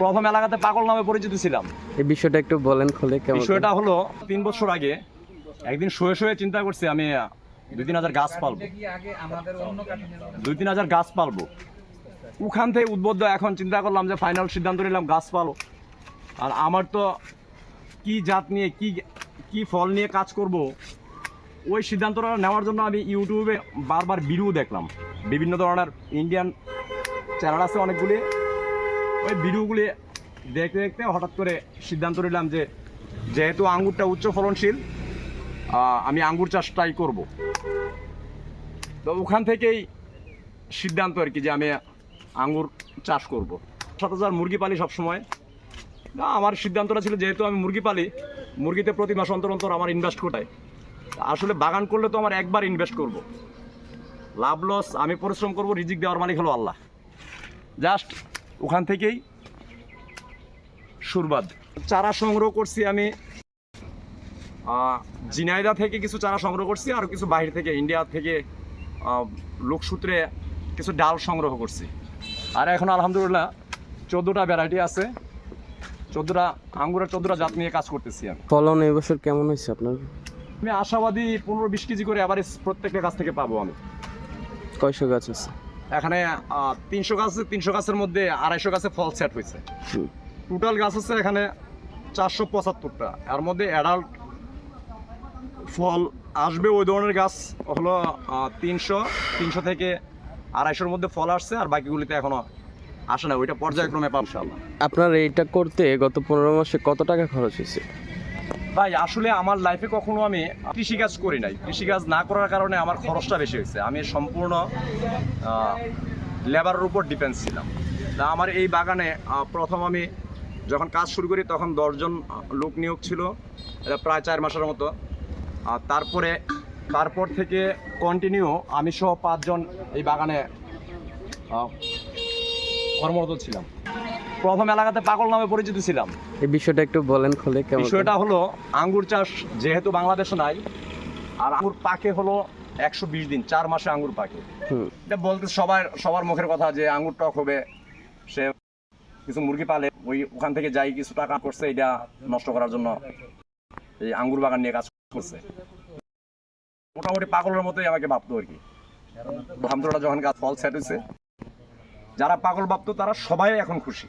প্রথম এলাকাতে পাগল নামে পরিচিত ছিলাম। এই বিষয়টা একটু বলেন খুলে কেমন বিষয়টা হলো তিন বছর আগে একদিন শুয়ে শুয়ে চিন্তা করছি আমি দুই তিন হাজার গাছ পালবো। দুই তিন হাজার গাছ পালবো। ওখান থেকে উদ্বুদ্ধ এখন চিন্তা করলাম যে ফাইনাল সিদ্ধান্ত নিলাম গাছ পালো। আর আমার তো কি জাত নিয়ে কি কি ফল নিয়ে কাজ করব ওই সিদ্ধান্তটা নেওয়ার জন্য আমি ইউটিউবে বারবার ভিডিও দেখলাম। বিভিন্ন ধরনের ইন্ডিয়ান চ্যানেল আছে অনেকগুলি। ওই ভিডিওগুলি দেখতে দেখতে হঠাৎ করে সিদ্ধান্ত নিলাম যে যেহেতু আঙ্গুরটা উচ্চ ফলনশীল আমি আঙ্গুর চাষটাই করব। তো ওখান থেকেই সিদ্ধান্ত আর কি যে আমি আঙ্গুর চাষ করব। সাত হাজার মুরগি পালি সবসময়। না, আমার সিদ্ধান্তটা ছিল যেহেতু আমি মুরগি পালি, মুরগিতে প্রতি মাস অন্তর অন্তর আমার ইনভেস্ট কোটায় আসলে বাগান করলে তো আমার একবার ইনভেস্ট করব। লাভ লস আমি পরিশ্রম করব, রিজিক দেওয়ার মালিক হলো আল্লাহ। জাস্ট ওখান থেকেই সুরবাদ। চারা সংগ্রহ করছি আমি। জিনাইদা থেকে কিছু চারা সংগ্রহ করছি আর কিছু বাইরে থেকে ইন্ডিয়া থেকে লোকসূত্রে কিছু ডাল সংগ্রহ করছি। আর এখন আলহামদুলিল্লাহ চোদ্দোটা ভ্যারাইটি আছে। চোদ্দোটা আঙ্গুরের চোদ্দোটা জাত নিয়ে কাজ করতেছি আমি। ফলন এই বছর কেমন হয়েছে আপনার? আমি আশাবাদী পনেরো বিশ কেজি করে আবার প্রত্যেকটা গাছ থেকে পাবো আমি। কয়শো গাছ আছে? এখানে তিনশো গাছ তিনশো গাছের মধ্যে আড়াইশো গাছে ফল সেট হয়েছে। টোটাল গাছ আছে এখানে চারশো পঁচাত্তরটা। এর মধ্যে অ্যাডাল্ট ফল আসবে ওই ধরনের গাছ হলো তিনশো তিনশো থেকে আড়াইশোর মধ্যে ফল আসছে আর বাকিগুলিতে এখনও আসে না। ওইটা পর্যায়ক্রমে পাবো আপনার এইটা করতে গত পনেরো মাসে কত টাকা খরচ হয়েছে? ভাই, আসলে আমার লাইফে কখনো আমি কৃষিকাজ করি নাই। কৃষিকাজ না করার কারণে আমার খরচটা বেশি হয়েছে। আমি সম্পূর্ণ লেবারের উপর ডিপেন্ড ছিলাম। তা আমার এই বাগানে প্রথম আমি যখন কাজ শুরু করি তখন দশজন লোক নিয়োগ ছিল। এটা প্রায় চার মাসের মতো। আর তারপরে, তারপর থেকে কন্টিনিউ আমি সহ পাঁচজন এই বাগানে কর্মরত ছিলাম। প্রথম এলাকাতে পাগল নামে পরিচিত ছিলাম। এই বিষয়টা একটু বলেন খুলে কেমন বিষয়টা হলো আঙ্গুর চাষ যেহেতু বাংলাদেশে নাই আর আঙ্গুর পাকে হলো একশো বিশ দিন চার মাসে আঙ্গুর পাকে। এটা বলতে সবার সবার মুখের কথা যে আঙ্গুর টক হবে সে কিছু মুরগি পালে ওই ওখান থেকে যাই কিছু টাকা করছে এটা নষ্ট করার জন্য এই আঙ্গুর বাগান নিয়ে কাজ করছে। মোটামুটি পাগলের মতোই আমাকে ভাবতো আর কি। আলহামদুলিল্লাহ যখন গাছ ফল সেট হয়েছে যারা পাগল ভাবতো তারা সবাই এখন খুশি।